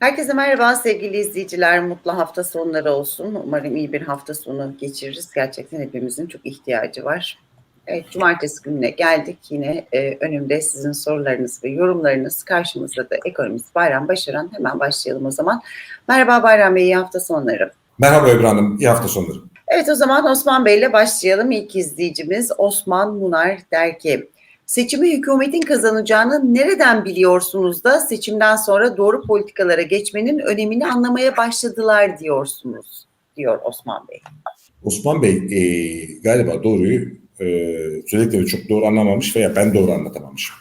Herkese merhaba sevgili izleyiciler. Mutlu hafta sonları olsun. Umarım iyi bir hafta sonu geçiririz. Gerçekten hepimizin çok ihtiyacı var. Evet, cumartesi gününe geldik. Yine e, önümde sizin sorularınız ve yorumlarınız. Karşımızda da ekonomist Bayram Başaran. Hemen başlayalım o zaman. Merhaba Bayram Bey, iyi hafta sonları. Merhaba Ebru Hanım, iyi hafta sonları. Evet o zaman Osman Bey ile başlayalım. İlk izleyicimiz Osman Munar der ki, seçimi hükümetin kazanacağını nereden biliyorsunuz da seçimden sonra doğru politikalara geçmenin önemini anlamaya başladılar diyorsunuz, diyor Osman Bey. Osman Bey e, galiba doğruyu e, söyledikleri çok doğru anlamamış veya ben doğru anlatamamışım.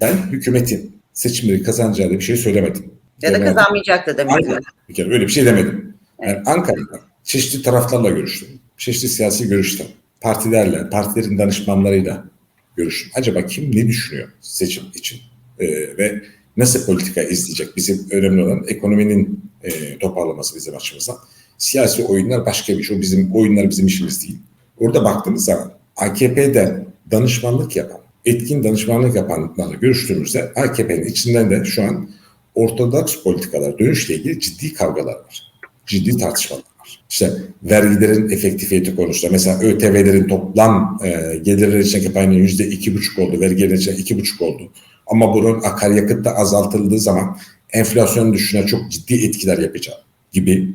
Ben hükümetin seçimleri kazanacağı bir şey söylemedim. Ya da kazanmayacak da. Aynen. Bir kere öyle bir şey demedim. Yani Ankara'da çeşitli taraflarla görüştüm. Çeşitli siyasi görüşler, partilerle, partilerin danışmanlarıyla görüştüm. Acaba kim ne düşünüyor seçim için Ee, ve nasıl politika izleyecek? Bizim önemli olan ekonominin e, toparlaması bizim açımızdan. Siyasi oyunlar başka bir şey. O bizim oyunlar bizim işimiz değil. Orada baktığımız zaman AKP'de danışmanlık yapan, etkin danışmanlık yapanlarla görüştüğümüzde AKP'nin içinden de şu an ortodoks politikalar dönüşle ilgili ciddi kavgalar var. Ciddi tartışmalar. İşte vergilerin efektifiyeti konusunda mesela ÖTV'lerin toplam e, gelirler içindeki payının yüzde iki buçuk oldu, vergilerin içinde iki buçuk oldu. Ama bunun akaryakıtta azaltıldığı zaman enflasyon düşüşüne çok ciddi etkiler yapacağı gibi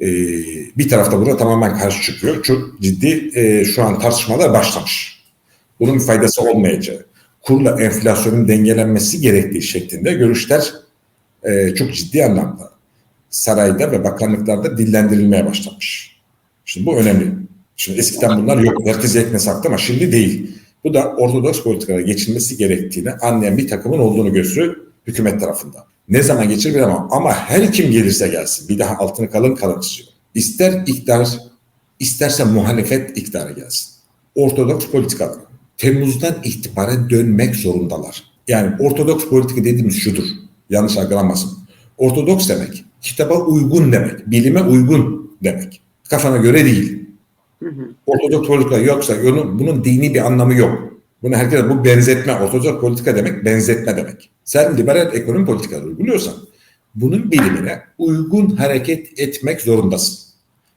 e, bir tarafta buna tamamen karşı çıkıyor. Çok ciddi e, şu an tartışmalar başlamış. Bunun bir faydası olmayacağı, kurla enflasyonun dengelenmesi gerektiği şeklinde görüşler e, çok ciddi anlamda sarayda ve bakanlıklarda dillendirilmeye başlamış. Şimdi bu önemli. Şimdi eskiden bunlar yok. Herkese ekme saktı ama şimdi değil. Bu da ortodoks politikalara geçilmesi gerektiğini anlayan bir takımın olduğunu gösteriyor hükümet tarafından. Ne zaman geçir bilemem ama her kim gelirse gelsin bir daha altını kalın kalın çiziyor. İster iktidar isterse muhalefet iktidara gelsin. Ortodoks politikalar Temmuz'dan itibaren dönmek zorundalar. Yani ortodoks politika dediğimiz şudur. Yanlış algılanmasın. Ortodoks demek kitaba uygun demek, bilime uygun demek. Kafana göre değil. Ortodoks politika yoksa bunun, bunun dini bir anlamı yok. Bunu herkese bu benzetme, ortodoks politika demek benzetme demek. Sen liberal ekonomi politikaları uyguluyorsan bunun bilimine uygun hareket etmek zorundasın.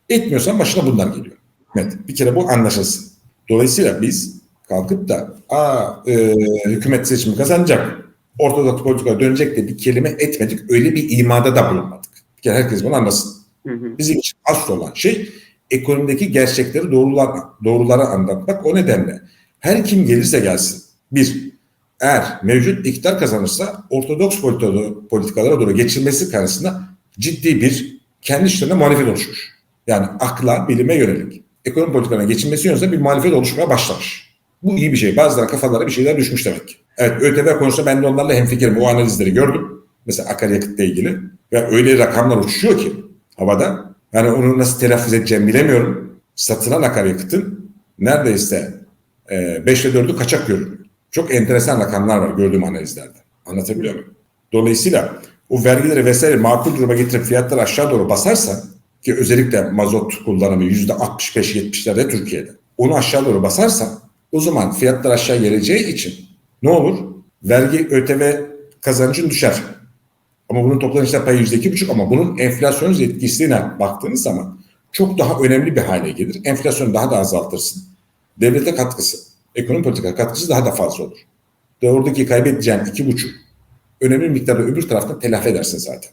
Etmiyorsan başına bunlar geliyor. Evet, bir kere bu anlaşılsın. Dolayısıyla biz kalkıp da aa e, hükümet seçimi kazanacak, ortodoks politika dönecek de bir kelime etmedik. Öyle bir imada da bulunmadık. Bir kere herkes bunu anlasın. Hı hı. Bizim için asıl olan şey ekonomideki gerçekleri doğrular, doğruları anlatmak. O nedenle her kim gelirse gelsin. Bir, eğer mevcut iktidar kazanırsa ortodoks politika- politikalara doğru geçilmesi karşısında ciddi bir kendi işlerine muhalefet oluşmuş. Yani akla, bilime yönelik. Ekonomi politikalarına geçilmesi yönünde bir muhalefet oluşmaya başlamış. Bu iyi bir şey. Bazıları kafalara bir şeyler düşmüş demek. ki. Evet ÖTV konusunda ben de onlarla hemfikirim. O analizleri gördüm. Mesela akaryakıtla ilgili. Ve öyle rakamlar uçuşuyor ki havada. Yani onu nasıl telaffuz edeceğimi bilemiyorum. Satılan akaryakıtın neredeyse e, 5 ve 4'ü kaçak görünüyor. Çok enteresan rakamlar var gördüğüm analizlerde. Anlatabiliyor muyum? Dolayısıyla o vergileri vesaire makul duruma getirip fiyatları aşağı doğru basarsa ki özellikle mazot kullanımı yüzde 65-70'lerde Türkiye'de. Onu aşağı doğru basarsa o zaman fiyatlar aşağı geleceği için ne olur? Vergi ÖTV kazancın düşer. Ama bunun toplanışta payı yüzde iki buçuk ama bunun enflasyon etkisine baktığınız zaman çok daha önemli bir hale gelir. Enflasyonu daha da azaltırsın. Devlete katkısı, ekonomi politika katkısı daha da fazla olur. Ve oradaki kaybedeceğin iki buçuk önemli miktarda öbür taraftan telafi edersin zaten.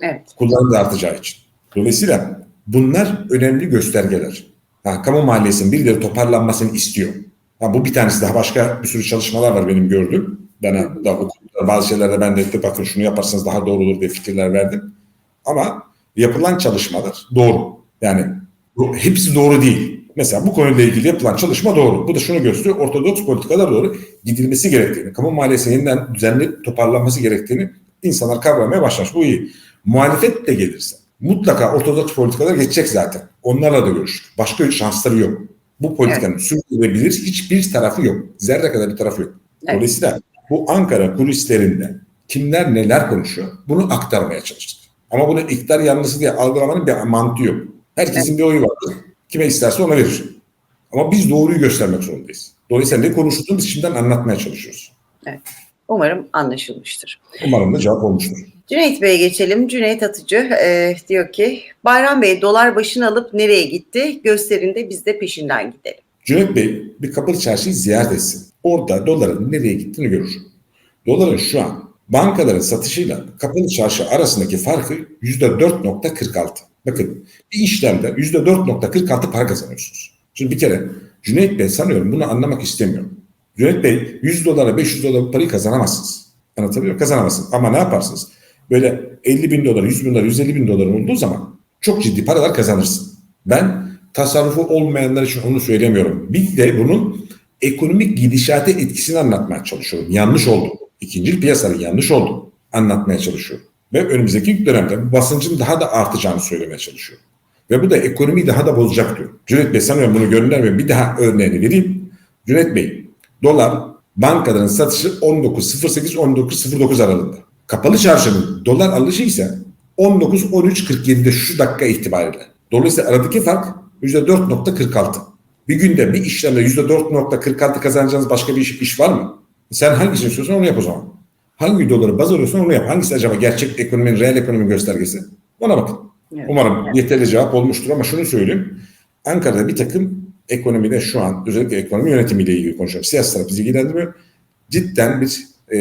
Evet. Kullanım da artacağı için. Dolayısıyla bunlar önemli göstergeler. Ha, kamu maliyesinin birileri toparlanmasını istiyor. Ha, bu bir tanesi daha başka bir sürü çalışmalar var benim gördüğüm. Bana da bazı şeylerde ben de bakın şunu yaparsanız daha doğru olur diye fikirler verdim. Ama yapılan çalışmalar doğru. Yani hepsi doğru değil. Mesela bu konuyla ilgili yapılan çalışma doğru. Bu da şunu gösteriyor. Ortodoks politikalar doğru gidilmesi gerektiğini, kamu maliyesinin yeniden düzenli toparlanması gerektiğini insanlar kavramaya başlamış. Bu iyi. Muhalefet de gelirse mutlaka ortodoks politikalar geçecek zaten. Onlarla da görüştük. Başka şansları yok. Bu politikanın sürdürülebilir hiçbir tarafı yok. Zerre kadar bir tarafı yok. Evet. Dolayısıyla bu Ankara kulislerinde kimler neler konuşuyor bunu aktarmaya çalıştık. Ama bunu iktidar yanlısı diye algılamanın bir mantığı yok. Herkesin bir oyu vardır. Kime isterse ona verir. Ama biz doğruyu göstermek zorundayız. Dolayısıyla ne konuştuğunu biz şimdiden anlatmaya çalışıyoruz. Umarım anlaşılmıştır. Umarım da cevap olmuştur. Cüneyt Bey'e geçelim. Cüneyt Atıcı e, diyor ki Bayram Bey dolar başını alıp nereye gitti? Gösterinde biz de peşinden gidelim. Cüneyt Bey bir kapalı çarşıyı ziyaret etsin. Orada doların nereye gittiğini görür. Doların şu an bankaların satışıyla kapalı çarşı arasındaki farkı %4.46. Bakın bir işlemde %4.46 para kazanıyorsunuz. Şimdi bir kere Cüneyt Bey sanıyorum bunu anlamak istemiyorum. Cüneyt Bey 100 dolara 500 dolar parayı kazanamazsınız. Anlatabiliyor muyum? Kazanamazsınız. Ama ne yaparsınız? Böyle 50 bin dolar, 100 bin dolar, 150 bin dolar olduğu zaman çok ciddi paralar kazanırsın. Ben tasarrufu olmayanlar için onu söylemiyorum. Bir de bunun ekonomik gidişate etkisini anlatmaya çalışıyorum. Yanlış oldu. İkinci piyasanın yanlış oldu. Anlatmaya çalışıyorum. Ve önümüzdeki dönemde basıncın daha da artacağını söylemeye çalışıyorum. Ve bu da ekonomiyi daha da bozacak diyor. Cüneyt Bey sanıyorum bunu göndermiyorum. Bir daha örneğini vereyim. Cüneyt Bey, dolar bankaların satışı 19.08-19.09 aralığında. Kapalı çarşının dolar alışı ise 19.13.47'de şu dakika itibariyle. Dolayısıyla aradaki fark %4.46. Bir günde bir işlemle %4.46 kazanacağınız başka bir iş, iş var mı? Sen hangisini istiyorsan onu yap o zaman. Hangi doları baz alıyorsan onu yap. Hangisi acaba gerçek ekonominin, reel ekonominin göstergesi? Ona bakın. Evet. Umarım yeterli cevap olmuştur ama şunu söyleyeyim. Ankara'da bir takım ekonomide şu an özellikle ekonomi yönetimiyle ilgili konuşuyorum. Siyasi taraf bizi ilgilendirmiyor. Cidden bir e,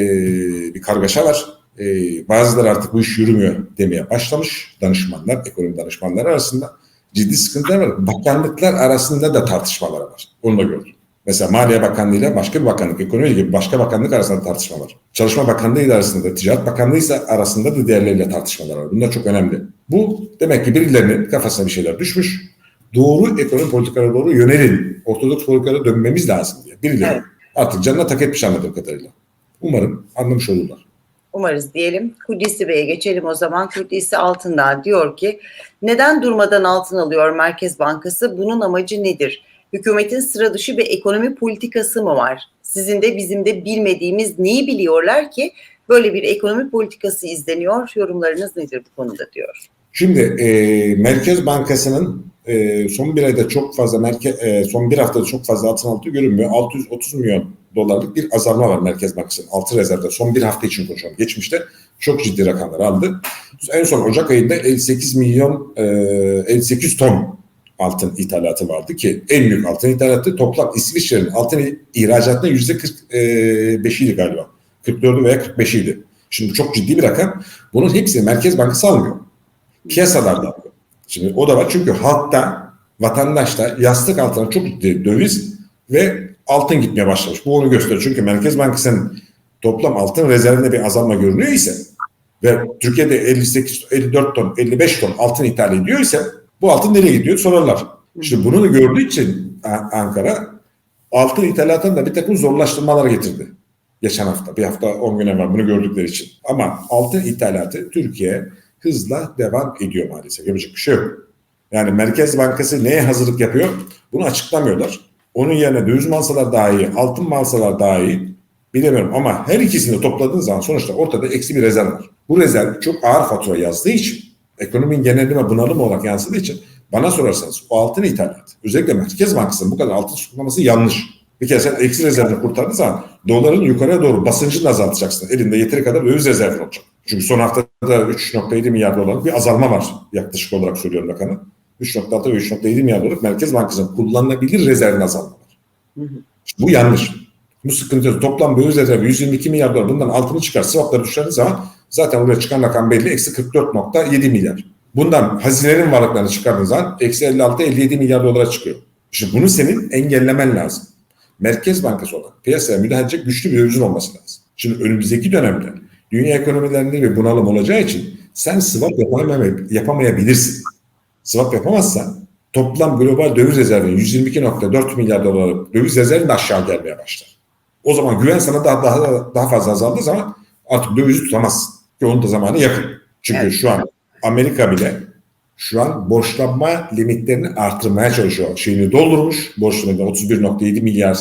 bir kargaşa var. E, bazıları artık bu iş yürümüyor demeye başlamış. Danışmanlar, ekonomi danışmanları arasında ciddi sıkıntılar var. Bakanlıklar arasında da tartışmalar var. Onu da gördüm. Mesela Maliye Bakanlığı ile başka bir bakanlık, ekonomi gibi başka bakanlık arasında tartışma var. Çalışma Bakanlığı ile arasında, Ticaret Bakanlığı ise arasında da diğerleriyle tartışmalar var. Bunlar çok önemli. Bu demek ki birilerinin kafasına bir şeyler düşmüş. Doğru ekonomi politikalara doğru yönelin. Ortodoks politikalara dönmemiz lazım diye. Birileri Evet. artık canına tak etmiş anladığım kadarıyla. Umarım anlamış olurlar. Umarız diyelim. Kudüs'ü Bey'e geçelim o zaman. Kudüs'ü altından diyor ki neden durmadan altın alıyor Merkez Bankası? Bunun amacı nedir? Hükümetin sıra dışı bir ekonomi politikası mı var? Sizin de bizim de bilmediğimiz neyi biliyorlar ki böyle bir ekonomi politikası izleniyor? Yorumlarınız nedir bu konuda diyor. Şimdi e, Merkez Bankası'nın e, son bir ayda çok fazla merke, e, son bir haftada çok fazla altın aldığı görünmüyor. 630 milyon dolarlık bir azalma var Merkez Bankası'nın altın rezervde. Son bir hafta için konuşuyorum. Geçmişte çok ciddi rakamlar aldı. En son Ocak ayında 58 milyon e, 58 ton altın ithalatı vardı ki en büyük altın ithalatı toplam İsviçre'nin altın ihracatının yüzde 45'iydi galiba. 44'ü veya 45'iydi. Şimdi çok ciddi bir rakam. Bunun hepsini Merkez Bankası almıyor piyasalarda alıyor. Şimdi o da var çünkü halkta, vatandaşta yastık altına çok ciddi döviz ve altın gitmeye başlamış. Bu onu gösteriyor. Çünkü Merkez Bankası'nın toplam altın rezervinde bir azalma görünüyor ise ve Türkiye'de 58, 54 ton, 55 ton altın ithal ediyor ise bu altın nereye gidiyor sorarlar. Şimdi bunu da gördüğü için Ankara altın ithalatını da bir takım zorlaştırmalar getirdi. Geçen hafta, bir hafta 10 güne var bunu gördükleri için. Ama altın ithalatı Türkiye hızla devam ediyor maalesef. Yapacak bir şey yok. Yani Merkez Bankası neye hazırlık yapıyor? Bunu açıklamıyorlar. Onun yerine döviz mı alsalar daha iyi, altın mı alsalar daha iyi bilemiyorum. Ama her ikisini de topladığın zaman sonuçta ortada eksi bir rezerv var. Bu rezerv çok ağır fatura yazdığı için, ekonominin geneline bunalım olarak yansıdığı için bana sorarsanız o altın ithalat, özellikle Merkez Bankası'nın bu kadar altın tutmaması yanlış. Bir kere sen eksi rezervini kurtardığın zaman doların yukarıya doğru basıncını azaltacaksın. Elinde yeteri kadar döviz rezervi olacak. Çünkü son haftada 3.7 milyar dolarlık bir azalma var yaklaşık olarak söylüyorum rakamı. 3.6 ve 3.7 milyar dolarlık Merkez Bankası'nın kullanılabilir rezervin azalma var. Hı hı. Bu yanlış. Bu sıkıntı. Toplam döviz rezervi 122 milyar dolar. Bundan altını çıkar. Swapları düşürdiğiniz zaman zaten oraya çıkan rakam belli. Eksi 44.7 milyar. Bundan hazinenin varlıklarını çıkardığınız zaman eksi 56-57 milyar dolara çıkıyor. Şimdi bunu senin engellemen lazım. Merkez Bankası olan piyasaya müdahale edecek güçlü bir dövizin olması lazım. Şimdi önümüzdeki dönemde dünya ekonomilerinde bir bunalım olacağı için sen swap yapamay- yapamayabilirsin. Swap yapamazsan toplam global döviz rezervinin 122.4 milyar dolarlık döviz rezervi de aşağı gelmeye başlar. O zaman güven sana daha daha daha fazla azaldığı zaman artık dövizi tutamazsın. Ki onun da zamanı yakın. Çünkü Evet. şu an Amerika bile şu an borçlanma limitlerini artırmaya çalışıyor. Şeyini doldurmuş. Borçlanma 31.7 milyar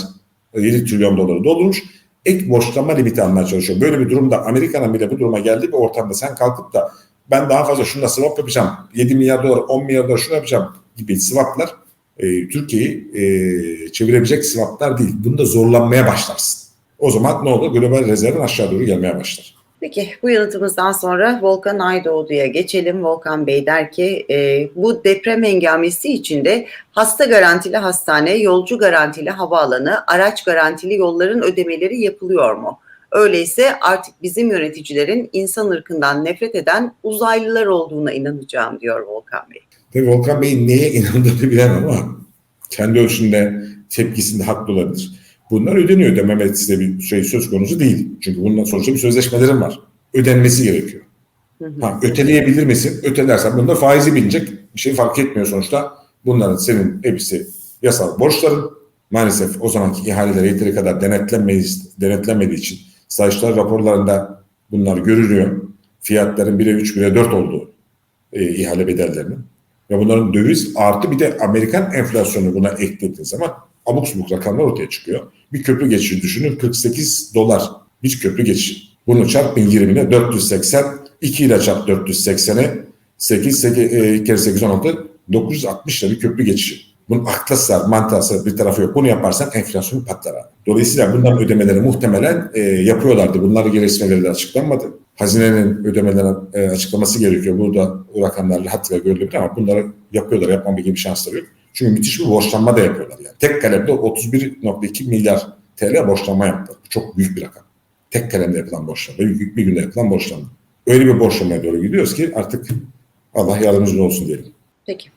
7 trilyon doları doldurmuş. Ek borçlanma limiti almaya çalışıyor. Böyle bir durumda Amerika'nın bile bu duruma geldiği bir ortamda sen kalkıp da ben daha fazla şunla swap yapacağım. 7 milyar dolar, 10 milyar dolar şunu yapacağım gibi swaplar e, Türkiye'yi e, çevirebilecek swaplar değil. Bunda zorlanmaya başlarsın. O zaman ne olur? Global rezervin aşağı doğru gelmeye başlar. Peki bu yanıtımızdan sonra Volkan Aydoğdu'ya geçelim. Volkan Bey der ki e, bu deprem hengamesi içinde hasta garantili hastane, yolcu garantili havaalanı, araç garantili yolların ödemeleri yapılıyor mu? Öyleyse artık bizim yöneticilerin insan ırkından nefret eden uzaylılar olduğuna inanacağım diyor Volkan Bey. Tabii Volkan Bey'in neye inandığını bilemem ama kendi ölçüsünde tepkisinde haklı olabilir. Bunlar ödeniyor ödememesi de bir şey söz konusu değil. Çünkü bundan sonuçta bir sözleşmelerim var. Ödenmesi gerekiyor. Hı hı. Ha, öteleyebilir misin? Ötelersen bunda faizi bilinecek. Bir şey fark etmiyor sonuçta. Bunların senin hepsi yasal borçların. Maalesef o zamanki ihaleler yeteri kadar denetlenmediği, denetlenmediği için sayıştay raporlarında bunlar görülüyor. Fiyatların 1'e 3, 1'e 4 olduğu e, ihale bedellerinin. Ve bunların döviz artı bir de Amerikan enflasyonu buna eklediğin zaman abuk subuk rakamlar ortaya çıkıyor. Bir köprü geçişi düşünün 48 dolar bir köprü geçişi. Bunu çarp 1020'ne 480, 2 ile çarp 480'e 8, 8 e, kere 8 16 960 lira bir köprü geçişi. Bunun mantığa sığar bir tarafı yok. Bunu yaparsan enflasyon patlar abi. Dolayısıyla bunların ödemeleri muhtemelen e, yapıyorlardı. Bunların geri resmi veriler açıklanmadı. Hazinenin ödemelerini e, açıklaması gerekiyor. Burada o rakamlar rahatlıkla görülebilir ama bunları yapıyorlar. Yapmama gibi bir şansları yok. Çünkü müthiş bir borçlanma da yapıyorlar. Yani. Tek kalemde 31.2 milyar TL borçlanma yaptılar. Bu çok büyük bir rakam. Tek kalemde yapılan borçlanma. Bir, bir günde yapılan borçlanma. Öyle bir borçlanmaya doğru gidiyoruz ki artık Allah yardımcımız olsun diyelim. Peki.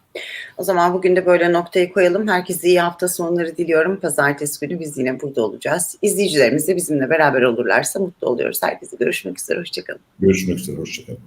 O zaman bugün de böyle noktayı koyalım. Herkese iyi hafta sonları diliyorum. Pazartesi günü biz yine burada olacağız. İzleyicilerimiz de bizimle beraber olurlarsa mutlu oluyoruz. Herkese görüşmek üzere. Hoşçakalın. Görüşmek üzere. Hoşçakalın.